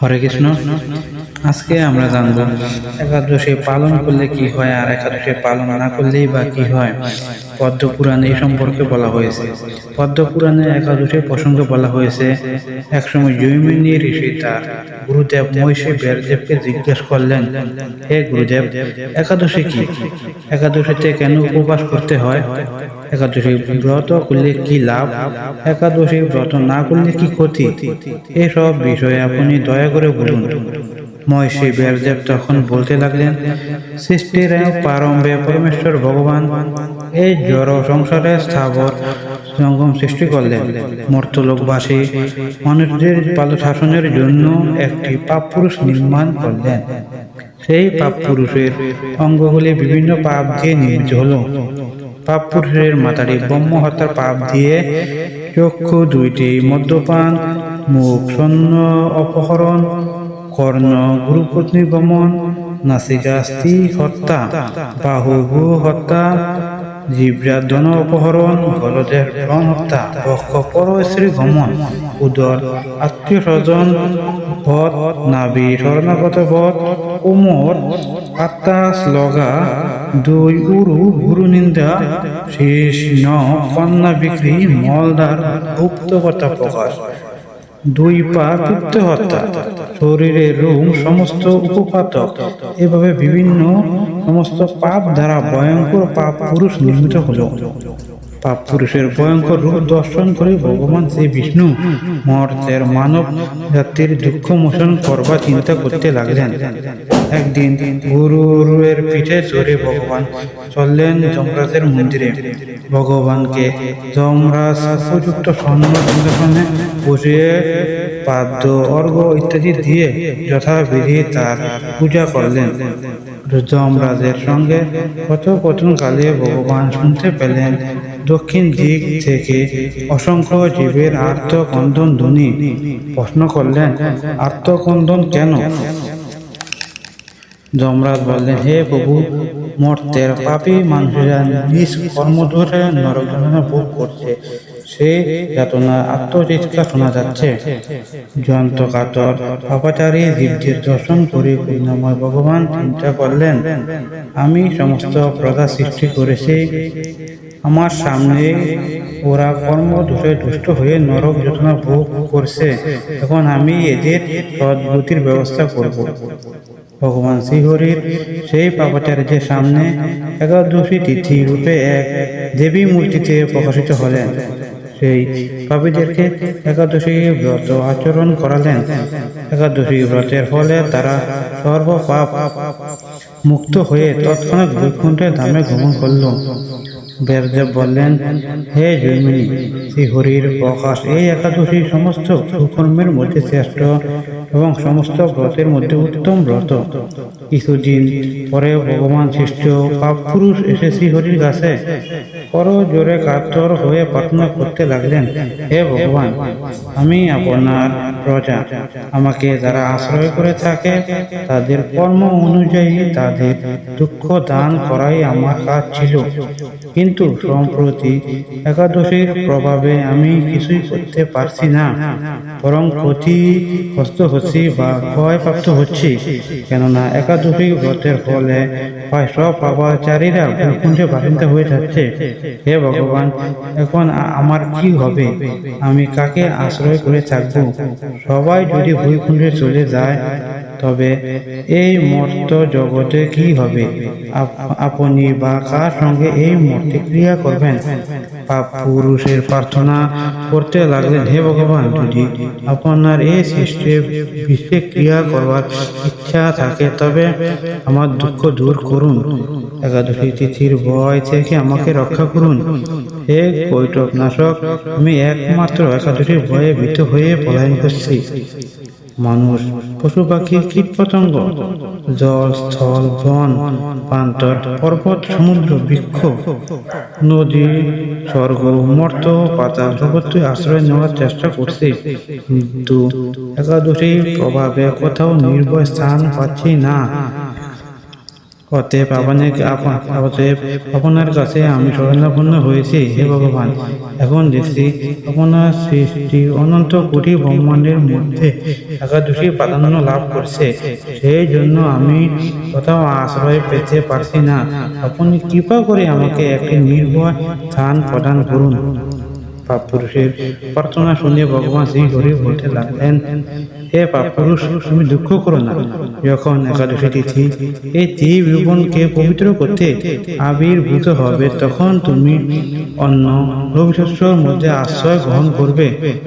হরে কৃষ্ণ। আজকে আমরা জানব, একাদশী পালন করলে কি হয় আর একাদশী পালন না করলেই বা কি হয়? পদ্ম পুরাণে এই সম্পর্কে বলা হয়েছে। পদ্ম পুরাণে একাদশী প্রসঙ্গে বলা হয়েছে, একসময় জৈমিনী ঋষি তার গুরুদেব মহিষী ব্যাসদেবকে জিজ্ঞেস করলেন, হে গুরুদেব, একাদশী কি? একাদশীতে কেন উপবাস করতে হয়? একাদশী ব্রত করলে কি লাভ? একাদশী ব্রত না করলে কি ক্ষতি? এসব বিষয়ে আপনি দয়া করে বলুন। মহর্ষি ব্যাসদেব তখন বলতে লাগলেন, সৃষ্টির প্রারম্ভে পরমেশ্বর ভগবান এই জড় সংসারে স্থাবর জঙ্গম সৃষ্টি করলেন। মর্তলোকবাসী মানুষদের শাসনের জন্য একটি পাপ পুরুষ নির্মাণ করলেন। সেই পাপ পুরুষের অঙ্গগুলি বিভিন্ন পাপ দিয়ে নির্মিত হলো। পাপ পুরুষের মাতারি ব্রহ্ম হত্যার পাপ দিয়ে চক্ষু দুইটি মদ্যপান, মুখ সন্ন অপহরণ, কর্ণ গুরুপত্নী গমন, নাসিকা স্ত্রী হত্যা, বাহু গু হত্যা, জিব্রা ধন অপহরণ গলদের ব্রণ হত্যা, বক্ষ পর স্ত্রী গমন, উদর আত্মীয় স্বজন, বধ নাবি শরণাগত বধ কোমর আত্মা, শ্লগা দুই উরু গুরু নিন্দা, শেষ ন কন্যা বিক্রি মলদার গুপ্তকতা প্রকাশ। দুই পা পিত্ত হত্যা শরীরের রোম সমস্ত উপপাতক। এভাবে বিভিন্ন সমস্ত পাপ দ্বারা ভয়ঙ্কর পাপ পুরুষ নির্মিত হলো। পাপ পুরুষের ভয়ঙ্কর রূপ দর্শন করে ভগবান শ্রী বিষ্ণু মর্তের মানব জাতির দুঃখ মোচন করবার চিন্তা করতে লাগলেন। একদিন গুরুর পিঠে চড়ে ভগবান চললেন যমরাজের মন্দিরে। ভগবানকে যমরাজ উপযুক্ত স্বর্ণ সিংহাসনে বসিয়ে পাদ্য, অর্ঘ ইত্যাদি দিয়ে যথাবিধি তার পূজা করলেন। যমরাজের সঙ্গে কথোপকথনকালে ভগবান শুনতে পেলেন, দক্ষিণ দিক থেকে অসংখ্য জীবের আর্তকন্দন ধ্বনি প্রশ্ন করলেন আর্তকন্দন কেন? যমরাজ বললেন হে প্রভু মর্তের পাপি মানুষেরা নিজ কর্ম ধরে নরক ভোগ করছে। সে যাতনা আত্মচিৎকার শোনা যাচ্ছে। জয়ন্ত কাতর অপাচারী জীবদের দর্শন করে করুণাময় ভগবান চিন্তা করলেন, আমি সমস্ত প্রজা সৃষ্টি করেছি। আমার সামনে ওরা কর্ম দোষে দুষ্ট হয়ে নরক যাতনা ভোগ করছে, এখন আমি এদের সদ্গতির ব্যবস্থা করব। ভগবান শ্রীহরির সেই পাপাচার্যের সামনে একাদশী তিথি রূপে এক দেবী মূর্তিতে প্রকাশিত হলেন। সেই পাপীদেরকে একাদশী ব্রত আচরণ করালেন। একাদশী ব্রতের ফলে তারা সর্ব পাপ মুক্ত হয়ে তৎক্ষণাৎ বৈকুণ্ঠের ধামে গমন করল। ব্যাসদেব বললেন, হে জৈমিনী শ্রী হরির প্রকাশ এই একাদশী সমস্ত সুকর্মের মধ্যে শ্রেষ্ঠ। এবং সমস্ত ব্রতের মধ্যে উত্তম ব্রত। কিছুদিন পরে ভগবান সৃষ্ট পুরুষ এসে শ্রীহরির কাছে। কর জোরে কাতর হয়ে প্রার্থনা করতে লাগলেন, হে ভগবান, আমি আপনার প্রজা। আমাকে যারা আশ্রয় করে থাকে, তাদের কর্ম অনুযায়ী তাদের দুঃখ দান করাই আমার কাজ ছিল। কিন্তু সম্প্রতি একাদশীর প্রভাবে আমি কিছুই করতে পারছি না। বরং ক্ষতিগ্রস্ত হচ্ছি বা ক্ষয়প্রাপ্ত হচ্ছি। কেননা একাদশী ব্রতের ফলে সব পাপাচারীরা বৈকুণ্ঠে বাসিন্দা হয়ে যাচ্ছে। হে ভগবান, এখন আমার কি হবে? আমি কাকে আশ্রয় করে থাকব? সবাই যদি বৈকুণ্ঠে চলে যায় তবে এই মর্ত জগতে কি হবে? আপনি বা কার সঙ্গে এই মর্তে ক্রিয়া করবেন? পাপ পুরুষের প্রার্থনা করতে লাগলেন হে ভগবান, যদি আপনার এই সৃষ্টি বিশ্বে ক্রিয়া করবার ইচ্ছা থাকে, তবে আমার দুঃখ দূর করুন। একাদশী তিথির ভয় থেকে আমাকে রক্ষা করুন। হে কৈটক নাশক আমি একমাত্র একাদশীর ভয়ে ভীত হয়ে পলায়ন করছি। মানুষ, পশু পাখি কীট পতঙ্গ জল, স্থল, বন প্রান্তর পর্বত, সমুদ্র, বৃক্ষ, নদী, স্বর্গ, মর্ত পাতা সর্বত্রই আশ্রয় নেওয়ার চেষ্টা করছে। কিন্তু একাদশীর প্রভাবে কোথাও নির্ভয় স্থান পাচ্ছি না। অতএব আপনাকে আপন- অতএব আপনার কাছে আমি শরণাপন্ন হয়েছি হে ভগবান। এখন দেখছি আপনার সৃষ্টি অনন্ত কোটি ব্রহ্মাণ্ডের মধ্যে একাদশী প্রাধান্য লাভ করছে। সেই জন্য আমি কোথাও আশ্রয় পেতে পারছি না। আপনি কৃপা করে আমাকে একটি নির্ভয় স্থান প্রদান করুন। পাপ পুরুষের প্রার্থনা শুনে ভগবান শ্রী হরি বলতে লাগলেন। হে পাপ পুরুষ তুমি দুঃখ করো না। যখন একাদশী তিথি এই ত্রিভুবনকে পবিত্র করতে আবির্ভূত হবে, তখন তুমি অন্য রবিশস্যর মধ্যে আশ্রয় গ্রহণ করবে।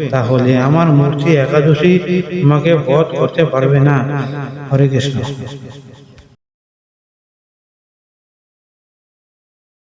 তাহলে আমার মূর্তি একাদশী তোমাকে বধ করতে পারবে না। হরে কৃষ্ণ।